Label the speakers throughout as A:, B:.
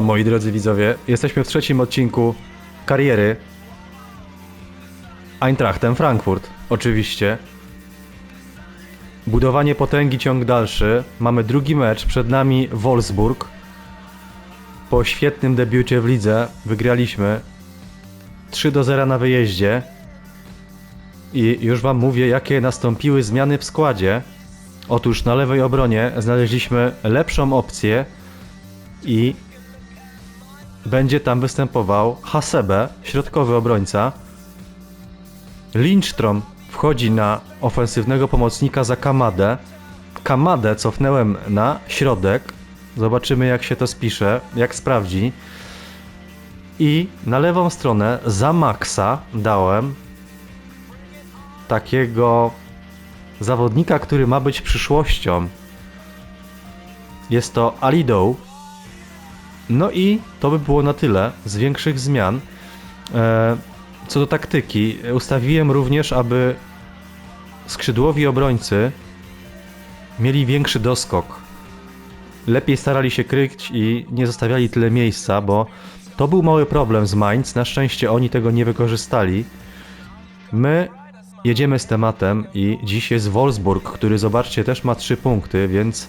A: Moi drodzy widzowie, jesteśmy w trzecim odcinku kariery Eintrachtem Frankfurt, oczywiście. Budowanie potęgi ciąg dalszy. Mamy drugi mecz, przed nami Wolfsburg. Po świetnym debiucie w lidze wygraliśmy 3 do 0 na wyjeździe. I już wam mówię, jakie nastąpiły zmiany w składzie. Otóż na lewej obronie znaleźliśmy lepszą opcję i będzie tam występował Hasebe, środkowy obrońca. Lindstrom wchodzi na ofensywnego pomocnika za Kamadę. Kamadę cofnąłem na środek. Zobaczymy jak się to spisze, jak sprawdzi. I na lewą stronę za Maxa dałem takiego zawodnika, który ma być przyszłością. Jest to Alido. No i to by było na tyle z większych zmian. E, co do taktyki, ustawiłem również, aby skrzydłowi obrońcy mieli większy doskok. Lepiej starali się kryć i nie zostawiali tyle miejsca, bo to był mały problem z Mainz. Na szczęście oni tego nie wykorzystali. My jedziemy z tematem i dziś jest Wolfsburg, który zobaczcie też ma 3 punkty, więc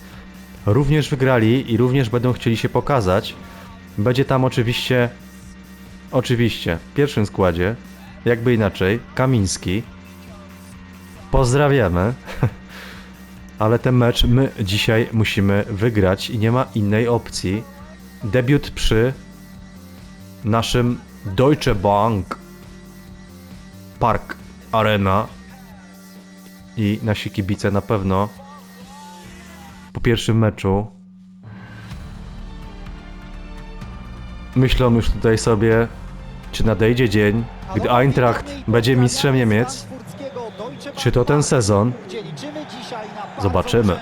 A: również wygrali i również będą chcieli się pokazać. Będzie tam oczywiście, oczywiście, w pierwszym składzie, jakby inaczej, Kamiński. Pozdrawiamy. Ale ten mecz my dzisiaj musimy wygrać i nie ma innej opcji. Debiut przy naszym Deutsche Bank Park Arena i nasi kibice na pewno po pierwszym meczu myślą już tutaj sobie, czy nadejdzie dzień, gdy Eintracht będzie mistrzem Niemiec. Czy to ten sezon? Zobaczymy.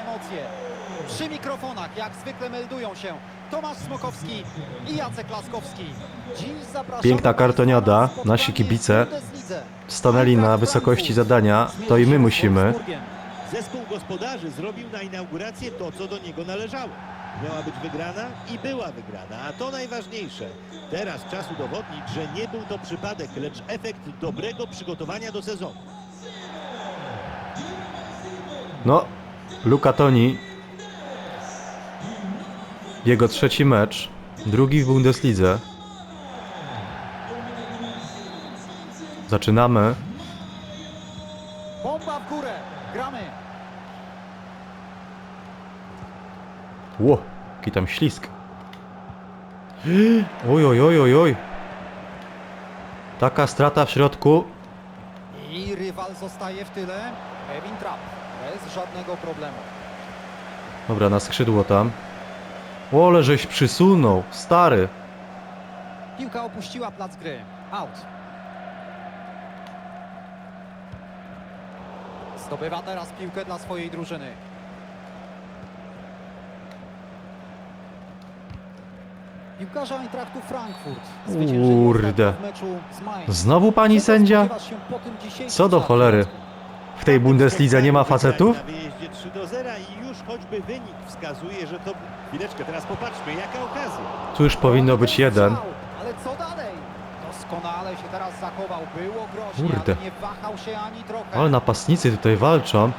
B: Przy mikrofonach, jak zwykle meldują się Tomasz Smokowski i Jacek Laskowski.
A: Piękna kartoniada, nasi kibice. Stanęli na wysokości zadania, to i my musimy.
C: Zespół gospodarzy zrobił na inaugurację to, co do niego należało. Miała być wygrana i była wygrana, a to najważniejsze. Teraz czas udowodnić, że nie był to przypadek, lecz efekt dobrego przygotowania do sezonu.
A: No, Luka Toni. Jego trzeci mecz, drugi w Bundeslidze. Zaczynamy. Ło, jaki tam ślisk. Oj, oj, oj, oj, oj. Taka strata w środku.
B: I rywal zostaje w tyle. Kevin Trapp, bez żadnego problemu.
A: Dobra, na skrzydło tam. Ole, żeś przysunął, stary.
B: Piłka opuściła plac gry. Out. Zdobywa teraz piłkę dla swojej drużyny. Piłkarze Eintrachtu Frankfurt.
A: Kurde. Znowu pani sędzia? Co do cholery. W tej Bundeslize nie ma facetów?
C: Na wyjeździe 3 do 0 i już choćby wynik wskazuje, że to... Chwileczkę, teraz popatrzmy, jaka okazja.
A: Tu już powinno być jeden.
B: Ale co dalej? Doskonale się teraz zachował. Było groźnie,
A: Kurde.
B: ale nie wahał się ani trochę.
A: Ale napastnicy tutaj walczą.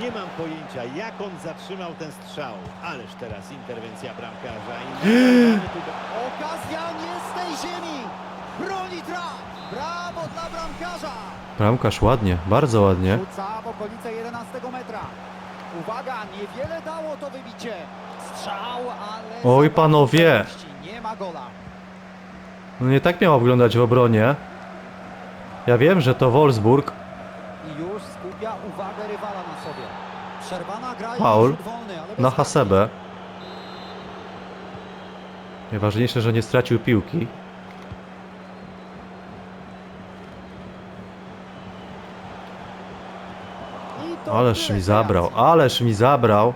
C: Nie mam pojęcia, jak on zatrzymał ten strzał. Ależ teraz interwencja bramkarza i...
B: Okazja nie z tej ziemi! Broni traf! Brawo dla bramkarza!
A: Bramkarz ładnie, bardzo ładnie.
B: Rzuca w okolice 11 metra. Uwaga, niewiele dało to wybicie. Strzał, ale...
A: Oj, panowie.
B: Nie ma gola.
A: No nie tak miało wyglądać w obronie. Ja wiem, że to Wolfsburg.
B: I już skupia uwagę rywala na sobie. Przerwana gra rzut wolny,
A: na. Hasebę. Najważniejsze, że nie stracił piłki. Ależ mi zabrał, ależ mi zabrał.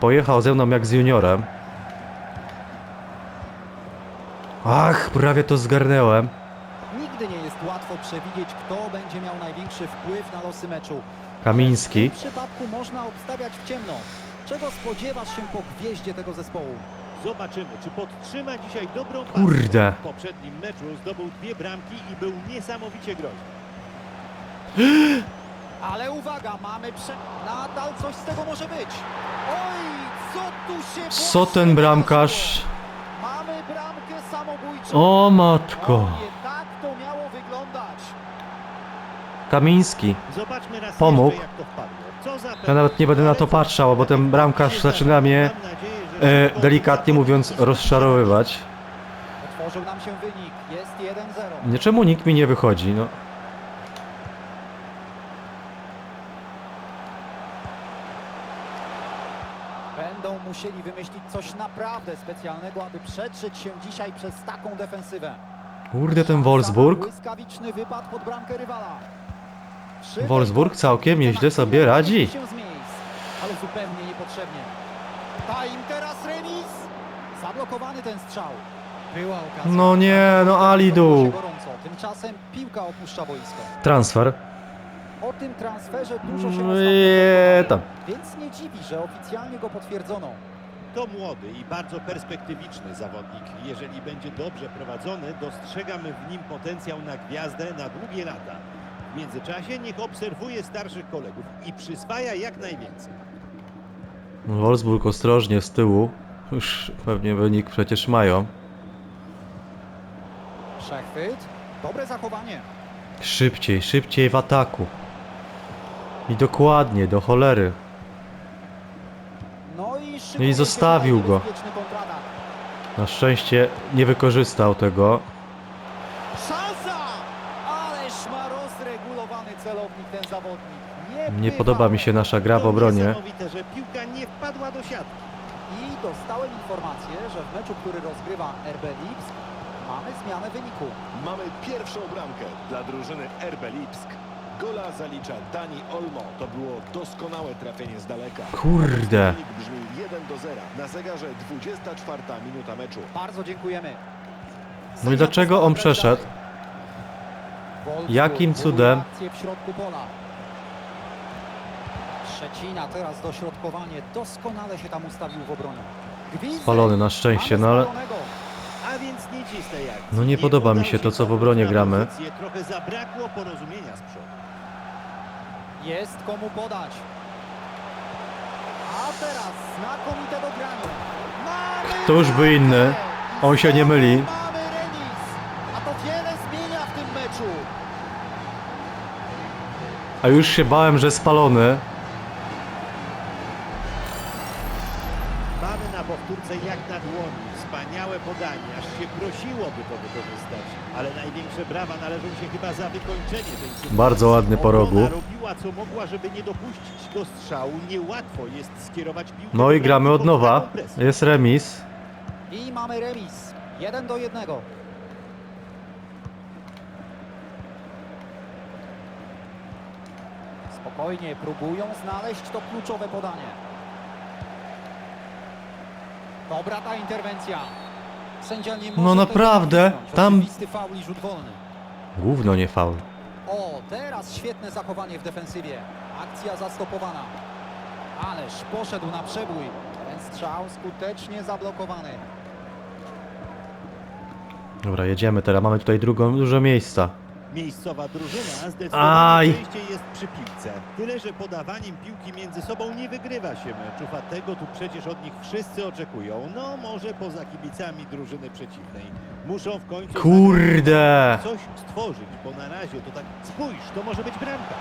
A: Pojechał ze mną jak z juniorem. Ach, prawie to zgarnęłem.
B: Nigdy nie jest łatwo przewidzieć, kto będzie miał największy wpływ na losy meczu.
A: Kamiński.
B: W tym przypadku można obstawiać w ciemno. Czego spodziewasz się po gwieździe tego zespołu?
C: Zobaczymy, czy podtrzyma dzisiaj dobrą.
A: Kurde.
C: W poprzednim meczu zdobył dwie bramki i był niesamowicie groźny.
B: Ale uwaga, mamy prze... Nadal coś z tego może być. Oj, co tu się
A: Co ten bramkarz?
B: Mamy bramkę samobójczą.
A: O matko.
B: Tak to miało wyglądać.
A: Kamiński.
C: Zobaczmy raz
A: Pomógł.
C: jeszcze, jak to wpadło. Co za
A: Ja nawet nie będę na to patrzał, bo ten bramkarz zaczyna mnie,
C: Mam nadzieję, że
A: e, delikatnie mówiąc, rozczarowywać.
B: Otworzył nam się wynik. Jest 1-0.
A: Nie, czemu nikt mi nie wychodzi? No.
B: Będą musieli wymyślić coś naprawdę specjalnego, aby przetrzeć się dzisiaj przez taką defensywę.
A: Kurde, ten Wolfsburg.
B: Błyskawiczny wypad pod bramkę rywala.
A: Wolfsburg całkiem nieźle sobie radzi.
B: ale zupełnie niepotrzebnie. Ta im teraz remis. Zablokowany ten strzał. Była okazja.
A: No nie, no Alidu.
B: Tymczasem piłka opuszcza boisko.
A: Transfer.
B: O tym transferze dużo się powiedziało,
A: tam.
B: Więc nie dziwi, że oficjalnie go potwierdzono.
C: To młody i bardzo perspektywiczny zawodnik. Jeżeli będzie dobrze prowadzony, dostrzegamy w nim potencjał na gwiazdę na długie lata. W międzyczasie niech obserwuje starszych kolegów i przyswaja jak najwięcej.
A: Wolfsburg ostrożnie z tyłu. Już pewnie wynik przecież mają.
B: Przechwyt. Dobre zachowanie.
A: Szybciej, szybciej w ataku. I dokładnie, do cholery.
B: No i,
A: zostawił go. Na szczęście nie wykorzystał tego.
B: Szansa! Ależ ma rozregulowany celownik ten zawodnik.
A: Nie podoba mi się nasza gra w obronie.
C: Niesamowite, że piłka nie wpadła do siatki.
B: I dostałem informację, że w meczu, który rozgrywa RB Lipsk, mamy zmianę wyniku.
D: Mamy pierwszą bramkę dla drużyny RB Lipsk. Gola zalicza Dani Olmo. To było doskonałe trafienie z daleka.
A: Kurde.
D: Wynik brzmi 1 do 0. Na zegarze 24 minuta meczu.
B: Bardzo dziękujemy.
A: No i dlaczego on przeszedł? Jakim cudem?
B: akcję w środku pola. Szczecina teraz dośrodkowanie. Doskonale się tam ustawił w obronie. Gwizdek.
A: Spalony na szczęście, no ale. No nie podoba mi się to, co w obronie gramy.
C: Trochę zabrakło porozumienia z przodu.
B: Jest komu podać. A teraz znakomite dogranie. Mamy
A: To już inny. On się nie myli.
B: Mamy remis. A to wiele zmienia w tym meczu.
A: A już się bałem, że spalony.
C: Prosiłoby to wykorzystać. Ale największe brawa należą się chyba za wykończenie tej sytuacji.
A: Bardzo ładny po rogu.
C: Obrona robiła co mogła, żeby nie dopuścić do strzału. Niełatwo jest skierować piłkę.
A: No
C: do
A: i gramy
C: bramki
A: od
C: pod
A: nowa.
C: taką presją.
A: Jest remis.
B: I mamy remis. Jeden do jednego. Spokojnie próbują znaleźć to kluczowe podanie. Dobra ta interwencja. Sędzia nie może
A: No
B: tego
A: naprawdę, tam-
B: Oczywisty faul i rzut wolny.
A: Gówno nie faul.
B: O, teraz świetne zachowanie w defensywie. Akcja zastopowana. Ależ poszedł na przebój. Ten strzał skutecznie zablokowany.
A: Dobra, jedziemy teraz. Mamy tutaj drugą, dużo miejsca.
C: Miejscowa drużyna
A: Aj.
C: zdecydowanie częściej jest przy piłce. Tyle, że podawaniem piłki między sobą nie wygrywa się meczów, a tego tu przecież od nich wszyscy oczekują. No może poza kibicami drużyny przeciwnej. Muszą w końcu
A: Kurde!
C: coś stworzyć, bo na razie to tak spójrz, to może być bramka.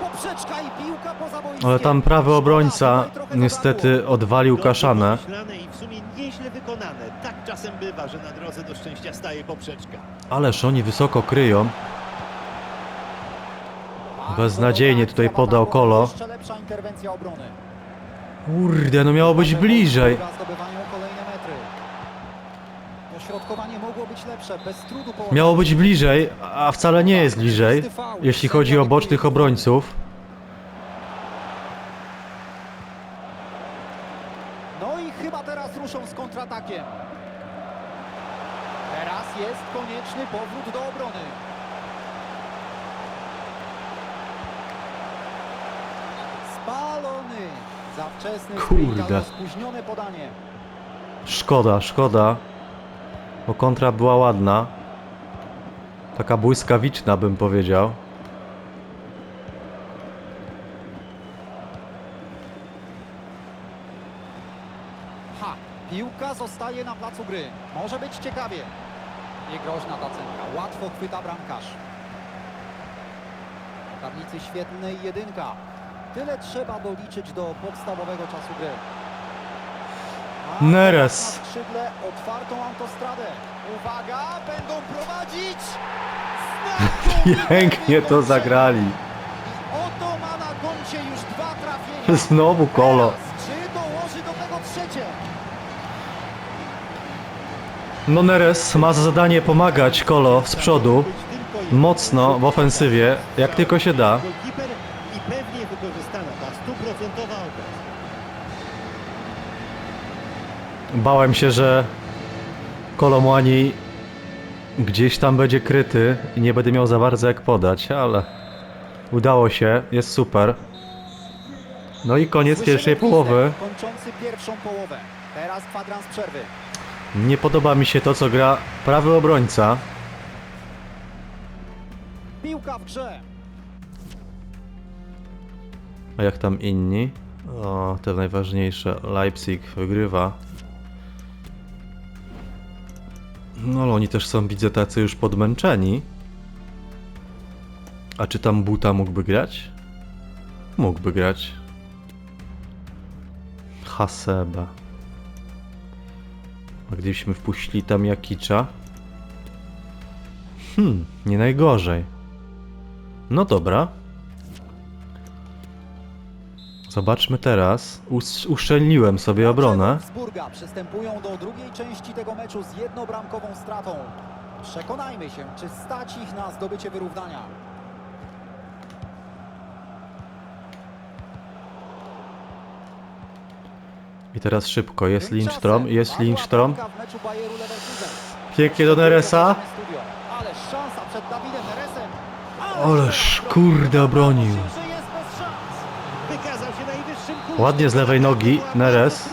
B: Poprzeczka i piłka poza boiskiem.
A: Ale tam prawy obrońca niestety odwalił kaszanę.
C: i w sumie nieźle wykonane. Tak czasem bywa, że na drodze do szczęścia staje poprzeczka.
A: Ależ oni wysoko kryją. Beznadziejnie tutaj podał Kolo. Kurde, no miało być bliżej. Miało być bliżej, a wcale nie jest bliżej, jeśli chodzi o bocznych obrońców.
B: No i chyba teraz ruszą z kontratakiem. Teraz jest konieczny powrót do obrony. Spalony. Za wczesny
A: Kurde.
B: sprint albo spóźnione podanie.
A: Szkoda, szkoda. Bo kontra była ładna. Taka błyskawiczna bym powiedział.
B: Ha! Piłka zostaje na placu gry. Może być ciekawie. Niegroźna ta centra. Łatwo chwyta bramkarz. W tablicy świetnej jedynka. Tyle trzeba doliczyć do podstawowego czasu gry. A
A: Neres.
B: Na skrzydle otwartą autostradę. Uwaga, będą prowadzić!
A: Pięknie to zagrali.
B: Oto ma na koncie już dwa trafienia.
A: Znowu kolo.
B: Teraz, czy dołoży do tego trzecie?
A: No Neres ma za zadanie pomagać Kolo z przodu. Mocno w ofensywie, jak tylko się da.
C: Golkiper i pewnie wykorzystana ta stuprocentowa okazja.
A: Bałem się, że Kolomłani gdzieś tam będzie kryty i nie będę miał za bardzo jak podać, ale udało się, jest super. No i koniec
B: Słyszymy
A: pierwszej połowy.
B: Kończący pierwszą połowę. Teraz kwadrans przerwy.
A: Nie podoba mi się to, co gra prawy obrońca.
B: Piłka w grze.
A: A jak tam inni? O, te najważniejsze. Leipzig wygrywa. No ale oni też są, widzę, tacy już podmęczeni. A czy tam Buta mógłby grać? Mógłby grać. Haseba. A gdybyśmy wpuścili tam Jakicza? Hmm, nie najgorzej. No dobra. Zobaczmy teraz. Us- uszczelniłem sobie obronę.
B: Wolfsburga przystępują do drugiej części tego meczu z jednobramkową stratą. Przekonajmy się, czy stać ich na zdobycie wyrównania.
A: I teraz szybko. Jest Lindstrom, jest Lindstrom. Pięknie do Neresa. Ależ kurde obronił. Ładnie z lewej nogi, Neres.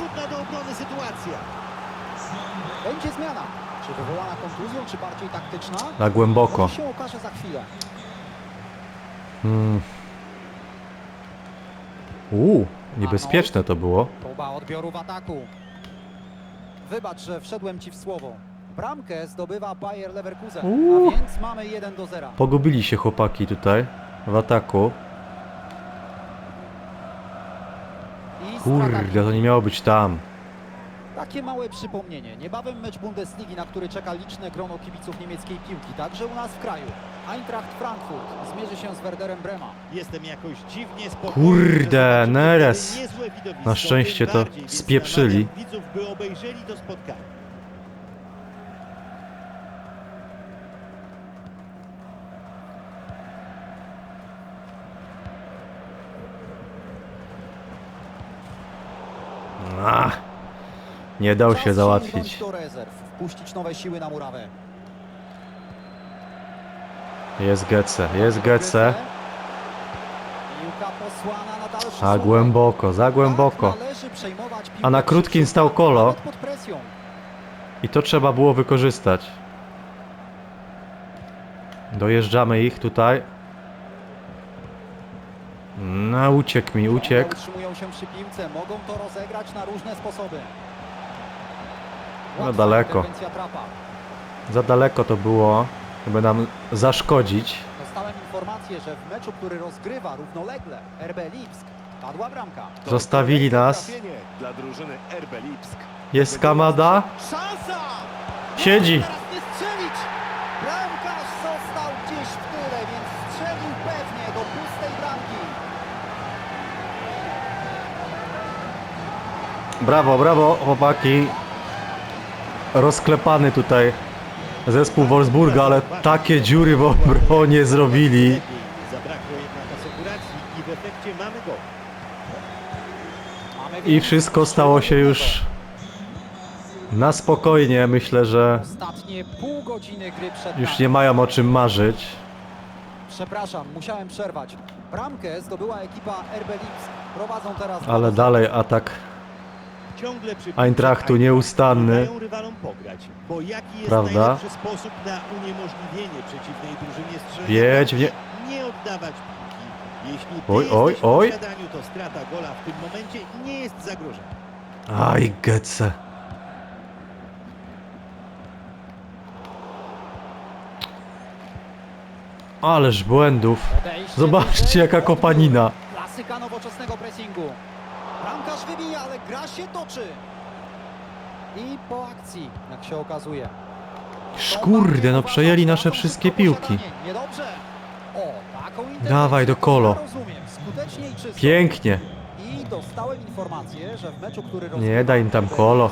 A: Na głęboko.
B: To się okaże za chwilę.
A: Mm. Uuu, niebezpieczne to było.
B: Próba odbioru w ataku. Wybacz, że wszedłem ci w słowo. Bramkę zdobywa Bayer Leverkusen,
A: Uuu.
B: a więc mamy 1 do 0.
A: Pogubili się chłopaki tutaj w ataku.
B: I
A: Kurde, to nie miało być tam.
B: Takie małe przypomnienie. Niebawem mecz Bundesligi, na który czeka liczne grono kibiców niemieckiej piłki, także u nas w kraju. Eintracht Frankfurt zmierzy się z Werderem Brema.
C: Jestem jakoś dziwnie spokojny.
A: Kurde,
C: że zobaczymy
A: Neres.
C: niezłe widowisko,
A: Na szczęście
C: tym
A: to
C: bardziej, więc
A: spieprzyli.
C: namawiam Widzów, by obejrzeli to spotkanie.
A: Ach, nie dał się załatwić.
B: sięgnąć do rezerw, wpuścić nowe siły na murawę.
A: Jest Gece, jest Gece.
B: Słup.
A: głęboko, za głęboko.
B: Tak piłkę
A: A na krótkim stał Kolo. I to trzeba było wykorzystać. Dojeżdżamy ich tutaj. No, uciekł mi, uciekł.
B: Utrzymują się przy piłce, mogą to rozegrać na różne sposoby.
A: No, daleko. Za daleko to było, żeby nam zaszkodzić.
B: Dostałem informację, że w meczu, który rozgrywa równolegle RB Lipsk, padła bramka.
A: Zostawili nas. Jest Kamada. Siedzi.
B: Bramkarz został gdzieś w tyle, więc strzelił pewnie do pustej bramki.
A: Brawo, brawo, chłopaki. Rozklepany tutaj zespół Wolfsburga, ale takie dziury w obronie zrobili.
C: I
A: wszystko stało się już na spokojnie. Myślę, że już nie mają o czym marzyć.
B: Przepraszam, musiałem przerwać. Bramkę zdobyła ekipa RB. Prowadzą teraz
A: Ale dalej atak Eintrachtu nieustanny.
C: dają rywalom pograć. Bo jaki jest
A: Prawda?
C: najlepszy sposób na uniemożliwienie przeciwnej drużynie strzelania?
A: Wiedź w nie...
C: Nie oddawać piłki. Jeśli ty
A: Oj, oj, oj.
C: w posiadaniu, to strata gola w tym momencie nie jest zagrożeniem.
A: Aj, Getze. Ależ błędów. Zobaczcie, jaka kopanina.
B: Klasyka nowoczesnego pressingu. Bramkarz wybija, ale gra się toczy. I po akcji, jak się okazuje.
A: Szkurde, no przejęli nasze wszystkie piłki.
B: Niedobrze. O, taką
A: Dawaj do kolo. Pięknie.
B: I dostałem informację, że w meczu, który
A: Nie daj im tam kolo.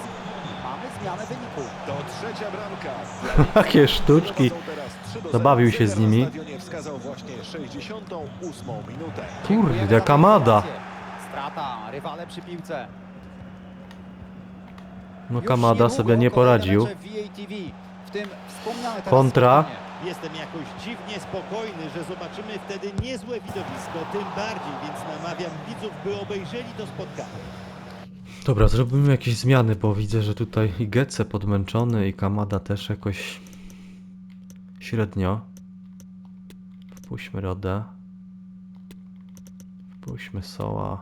B: Mamy zmianę wyniku.
D: To trzecia bramka.
A: Jakie sztuczki.
D: Prowadzą teraz 3 do
A: Zabawił
D: 0.
A: się z nimi.
D: stadionie wskazał właśnie 68 minutę.
B: Dziękujemy
A: Kurde, Kamada.
B: Strata, rywale przy piłce.
A: No Kamada sobie nie poradził. Kontra.
C: Jestem jakoś dziwnie spokojny, że zobaczymy wtedy niezłe widowisko, tym bardziej, więc namawiam widzów, by obejrzeli to spotkanie.
A: Dobra, zrobimy jakieś zmiany, bo widzę, że tutaj i Getze podmęczony i Kamada też jakoś średnio. Wpuśćmy Rodę. Wpuśćmy Soła.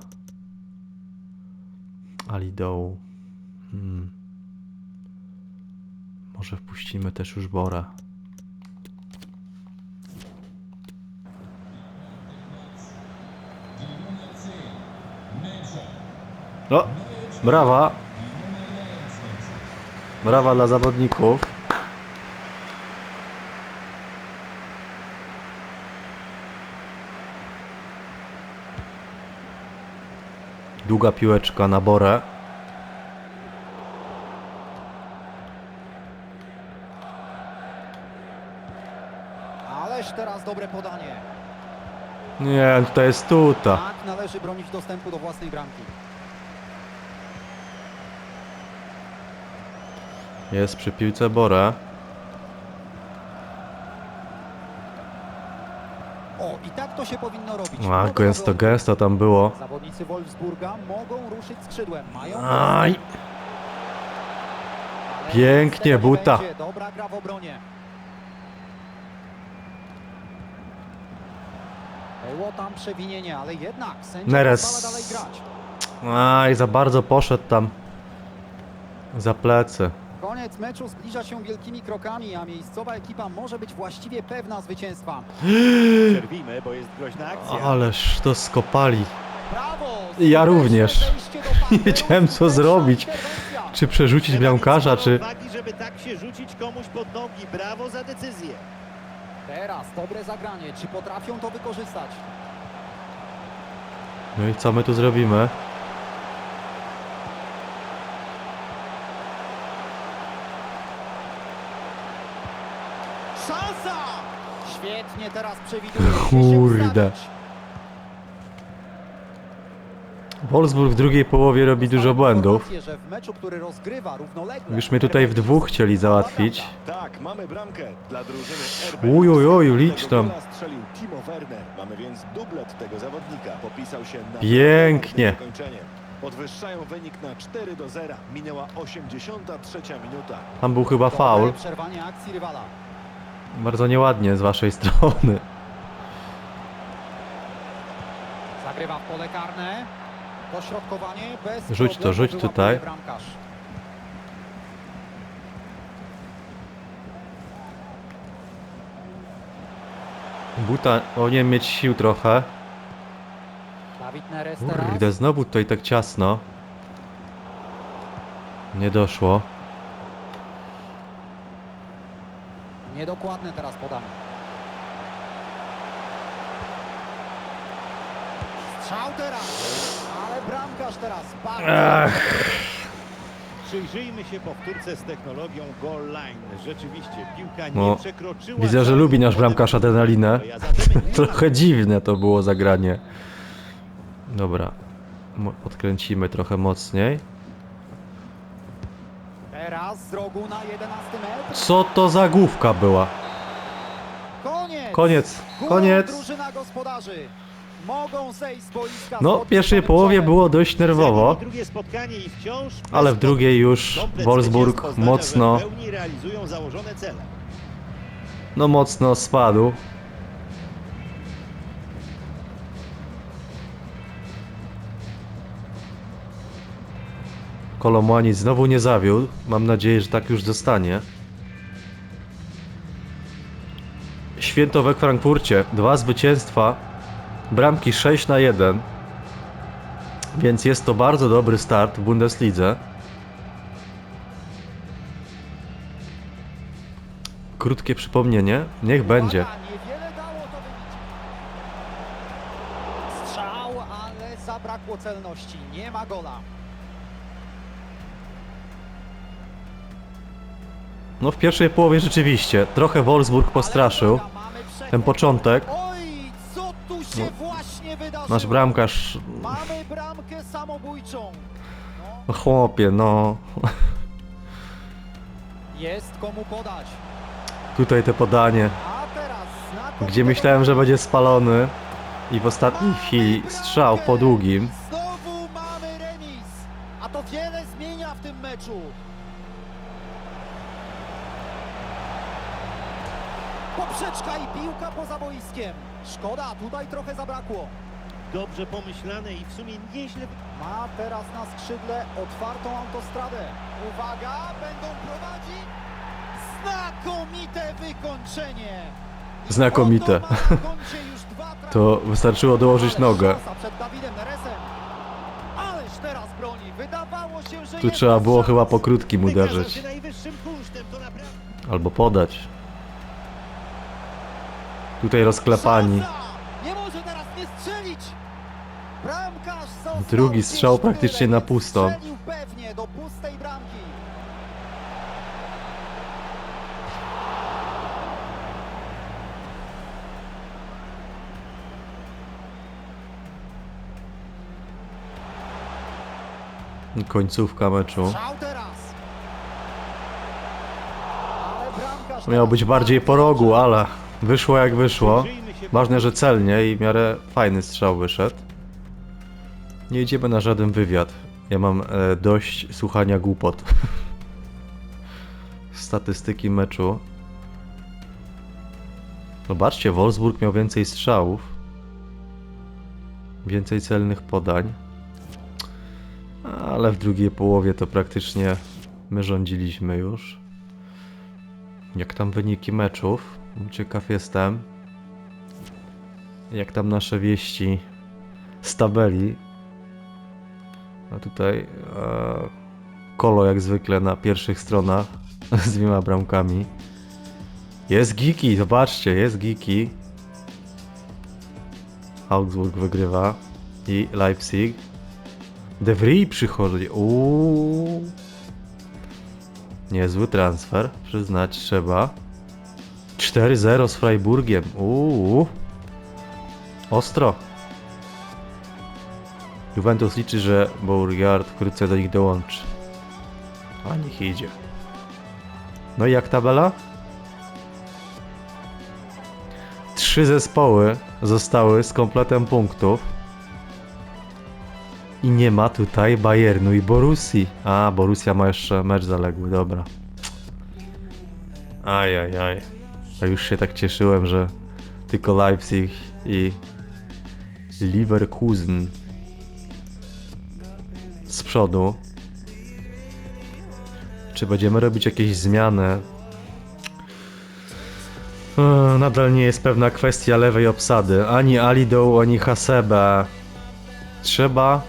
A: Alidoł. Hmm. Może wpuścimy też już Bora. No, brawa. Brawa dla zawodników. Długa piłeczka na Borę.
B: Ależ teraz dobre podanie.
A: Nie, tutaj jest tuta.
B: Tak należy bronić dostępu do własnej bramki.
A: Jest przy piłce Borę.
B: O, i tak to się powinno robić.
A: A, gęsto, gęsto tam było.
B: Zawodnicy Wolfsburga mogą ruszyć skrzydłem. Mają
A: Aj, Pięknie, buta.
B: Dobra gra w obronie. Było tam przewinienie, ale jednak sędzia
A: Neres.
B: dalej grać.
A: aj, za bardzo poszedł tam. Za plecy.
B: Koniec meczu zbliża się wielkimi krokami, a miejscowa ekipa może być właściwie pewna zwycięstwa.
C: Przerwijmy, bo jest groźna akcja.
A: Ależ to skopali.
B: Brawo!
A: Ja również. Nie wiedziałem, co zrobić. Czy przerzucić bramkarza, czy...
C: Żeby tak się rzucić komuś pod nogi. Brawo za decyzję.
B: Teraz dobre zagranie. Czy potrafią to wykorzystać?
A: No i co my tu zrobimy?
B: Szansa! Świetnie teraz przewiduje.
A: Kurde. Wolfsburg w drugiej połowie robi dużo błędów. Już mnie tutaj w dwóch chcieli załatwić.
D: Tak, mamy bramkę dla drużyny RB.
A: Uj, uj, oj,
D: Tego
A: licz tam.
D: Mamy więc dublet tego zawodnika. Popisał się na
A: Pięknie.
D: Podwyższają wynik na 4 do 0. Minęła 83 minuta.
A: Tam był chyba faul.
B: przerwanie akcji rywala.
A: Bardzo nieładnie z waszej strony.
B: Zagrywa w pole karne. Dośrodkowanie bez
A: Rzuć to, rzuć tutaj.
B: Bramkarz.
A: Buta powinien mieć sił trochę. Kurde, znowu tutaj tak ciasno. Nie doszło.
B: Niedokładne teraz podanie. Strzał teraz. Ale bramkarz teraz. Bardzo
A: Ach.
C: Przyjrzyjmy się powtórce z technologią Goal Line. Rzeczywiście, piłka
A: No,
C: nie przekroczyła...
A: Widzę, że lubi nasz bramkarz adrenalinę.
C: Zatem nie
A: Trochę dziwne to było zagranie. Dobra. Mo- Podkręcimy trochę mocniej.
B: Z rogu na 11 metr.
A: Co to za główka była?
B: Koniec.
A: Koniec, koniec.
B: drużyna gospodarzy. mogą zejść z boiska.
A: No, w pierwszej połowie było dość nerwowo,
C: Drugie spotkanie i wciąż
A: ale w drugiej już
C: Komplet
A: Wolfsburg
C: zwycięstw oznacza,
A: mocno,
C: w pełni realizują założone cele.
A: no mocno spadł. Kolomani znowu nie zawiódł. Mam nadzieję, że tak już zostanie. Święto we Frankfurcie. Dwa zwycięstwa. Bramki 6 na 1. Więc jest to bardzo dobry start w Bundeslidze. Krótkie przypomnienie. Niech będzie.
B: Strzał, ale zabrakło celności. Nie ma gola.
A: No w pierwszej połowie rzeczywiście. Trochę Wolfsburg postraszył. Ten początek.
B: Wydarzyło?
A: Nasz bramkarz...
B: Mamy bramkę samobójczą. No,
A: No chłopie, no...
B: jest komu podać.
A: Tutaj te podanie. Gdzie myślałem, że będzie spalony. I w ostatniej chwili strzał po długim.
B: Piłka poza boiskiem. Szkoda, tutaj trochę zabrakło.
C: Dobrze pomyślane i w sumie nieźle
B: Ma teraz na skrzydle otwartą autostradę. Uwaga, będą prowadzić. Znakomite wykończenie. I
A: Znakomite.
B: oto ma na koncie już dwa trafy.
A: To wystarczyło dołożyć
B: Ależ
A: nogę.
B: szansa przed Dawidem Neresem. Ależ teraz broni. Wydawało się, że
A: Tu
B: jest
A: trzeba było
B: szans.
A: chyba po krótkim uderzyć.
C: się najwyższym kunsztem, to naprawdę...
A: Albo podać. Tutaj rozklepani.
B: Szansa! Nie może teraz nie strzelić. Bramkarz został
A: Drugi strzał praktycznie na pusto.
B: Strzelił pewnie do pustej bramki.
A: Końcówka meczu.
B: Strzał teraz. Ale bramkarz
A: Miało
B: teraz
A: być bardziej po rogu, ale wyszło jak wyszło. Ważne, że celnie i w miarę fajny strzał wyszedł. Nie idziemy na żaden wywiad. Ja mam e, dość słuchania głupot. Statystyki meczu. Zobaczcie, Wolfsburg miał więcej strzałów. Więcej celnych podań. Ale w drugiej połowie to praktycznie my rządziliśmy już. Jak tam wyniki meczów? Ciekaw jestem. Jak tam nasze wieści z tabeli. A tutaj e, Kolo jak zwykle na pierwszych stronach z dwiema bramkami. Jest Giki, zobaczcie, jest Giki. Augsburg wygrywa i Leipzig. De Vries przychodzi. Uuu. Niezły transfer, przyznać trzeba. 4-0 z Freiburgiem. Uuu. Ostro. Juventus liczy, że Beauregard wkrótce do nich dołączy. A niech idzie. No i jak tabela? Trzy zespoły zostały z kompletem punktów. I nie ma tutaj Bayernu i Borussii. A, Borussia ma jeszcze mecz zaległy, dobra. Ajajaj. Aj, aj. A już się tak cieszyłem, że tylko Leipzig i Leverkusen z przodu. Czy będziemy robić jakieś zmiany? E, Nadal nie jest pewna kwestia lewej obsady. Ani Alidą, ani Hasebe. Trzeba.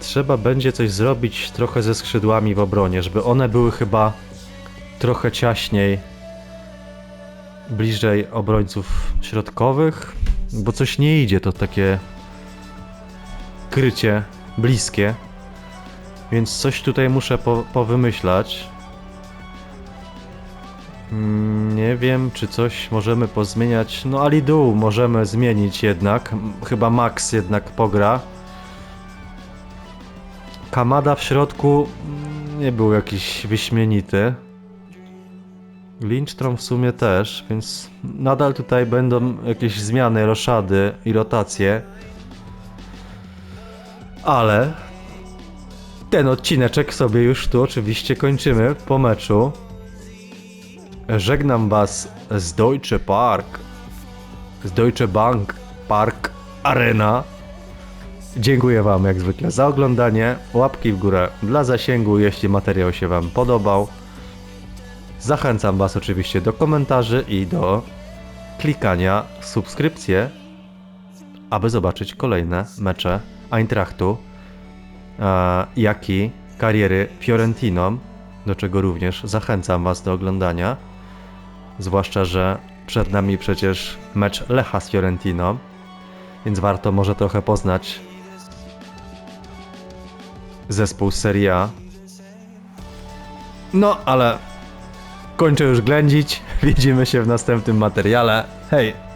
A: Trzeba będzie coś zrobić trochę ze skrzydłami w obronie, żeby one były chyba trochę ciaśniej bliżej obrońców środkowych, bo coś nie idzie, to takie krycie bliskie. Więc coś tutaj muszę po, powymyślać. Mm, Nie wiem, czy coś możemy pozmieniać. No, Alidu możemy zmienić jednak. Chyba Max jednak pogra. Kamada w środku mm, nie był jakiś wyśmienity. Lindstrom w sumie też, więc nadal tutaj będą jakieś zmiany, roszady i rotacje. Ale ten odcineczek sobie już tu oczywiście kończymy po meczu. Żegnam Was z Deutsche Park, z Deutsche Bank Park Arena. Dziękuję Wam jak zwykle za oglądanie. Łapki w górę dla zasięgu, jeśli materiał się Wam podobał. Zachęcam Was oczywiście do komentarzy i do klikania subskrypcję, aby zobaczyć kolejne mecze Eintrachtu, e, jak i kariery Fiorentiną, do czego również zachęcam Was do oglądania. Zwłaszcza, że przed nami przecież mecz Lecha z Fiorentiną, więc warto może trochę poznać zespół Serie A. No, ale kończę już ględzić. Widzimy się w następnym materiale. Hej!